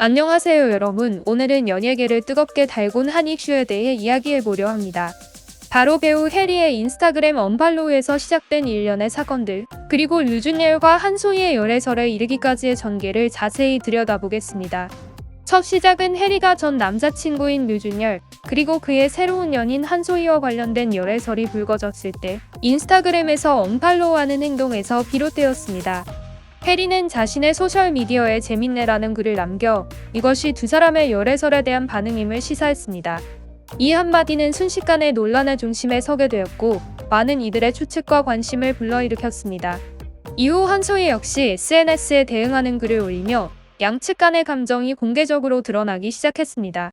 안녕하세요 여러분. 오늘은 연예계를 뜨겁게 달군 한 이슈에 대해 이야기해보려 합니다. 바로 배우 해리의 인스타그램 언팔로우에서 시작된 일련의 사건들, 그리고 류준열과 한소희의 열애설에 이르기까지의 전개를 자세히 들여다보겠습니다. 첫 시작은 해리가 전 남자친구인 류준열, 그리고 그의 새로운 연인 한소희와 관련된 열애설이 불거졌을 때 인스타그램에서 언팔로우하는 행동에서 비롯되었습니다. 해리는 자신의 소셜미디어에 재밌네라는 글을 남겨 이것이 두 사람의 열애설에 대한 반응임을 시사했습니다. 이 한마디는 순식간에 논란의 중심에 서게 되었고 많은 이들의 추측과 관심을 불러일으켰습니다. 이후 한소희 역시 SNS에 대응하는 글을 올리며 양측 간의 감정이 공개적으로 드러나기 시작했습니다.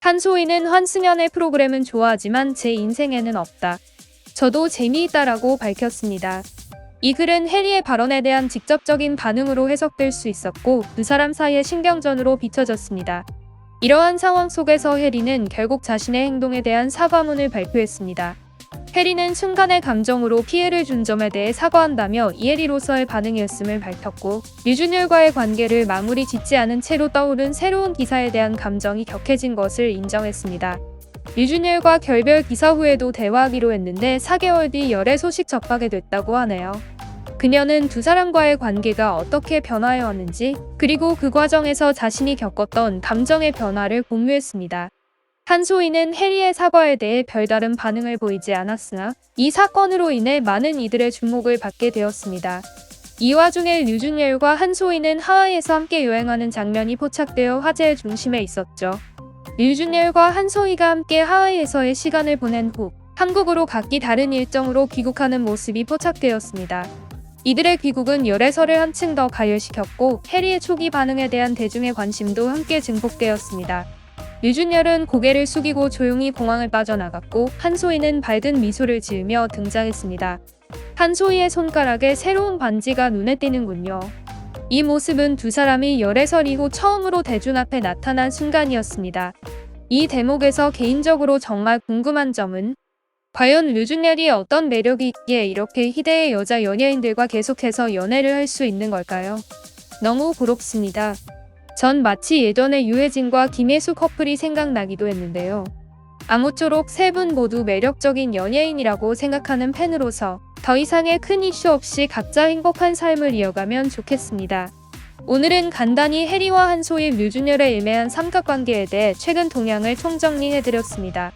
한소희는 환승연의 프로그램은 좋아하지만 제 인생에는 없다. 저도 재미있다라고 밝혔습니다. 이 글은 해리의 발언에 대한 직접적인 반응으로 해석될 수 있었고 두 사람 사이의 신경전으로 비춰졌습니다. 이러한 상황 속에서 해리는 결국 자신의 행동에 대한 사과문을 발표했습니다. 해리는 순간의 감정으로 피해를 준 점에 대해 사과한다며 이해리로서의 반응이었음을 밝혔고 류준열과의 관계를 마무리 짓지 않은 채로 떠오른 새로운 기사에 대한 감정이 격해진 것을 인정했습니다. 류준열과 결별 기사 후에도 대화하기로 했는데 4개월 뒤 열애 소식 접하게 됐다고 하네요. 그녀는 두 사람과의 관계가 어떻게 변화해 왔는지, 그리고 그 과정에서 자신이 겪었던 감정의 변화를 공유했습니다. 한소희는 해리의 사과에 대해 별다른 반응을 보이지 않았으나 이 사건으로 인해 많은 이들의 주목을 받게 되었습니다. 이 와중에 류준열과 한소희는 하와이에서 함께 여행하는 장면이 포착되어 화제의 중심에 있었죠. 류준열과 한소희가 함께 하와이에서의 시간을 보낸 후 한국으로 각기 다른 일정으로 귀국하는 모습이 포착되었습니다. 이들의 귀국은 열애설을 한층 더 가열시켰고 해리의 초기 반응에 대한 대중의 관심도 함께 증폭되었습니다. 류준열은 고개를 숙이고 조용히 공항을 빠져나갔고 한소희는 밝은 미소를 지으며 등장했습니다. 한소희의 손가락에 새로운 반지가 눈에 띄는군요. 이 모습은 두 사람이 열애설 이후 처음으로 대중 앞에 나타난 순간이었습니다. 이 대목에서 개인적으로 정말 궁금한 점은 과연 류준열이 어떤 매력이 있기에 이렇게 희대의 여자 연예인들과 계속해서 연애를 할 수 있는 걸까요? 너무 부럽습니다. 전 마치 예전의 유해진과 김혜수 커플이 생각나기도 했는데요. 아무쪼록 세 분 모두 매력적인 연예인이라고 생각하는 팬으로서 더 이상의 큰 이슈 없이 각자 행복한 삶을 이어가면 좋겠습니다. 오늘은 간단히 해리와 한소희 류준열의 애매한 삼각관계에 대해 최근 동향을 총정리해드렸습니다.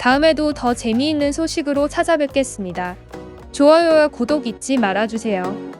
다음에도 더 재미있는 소식으로 찾아뵙겠습니다. 좋아요와 구독 잊지 말아주세요.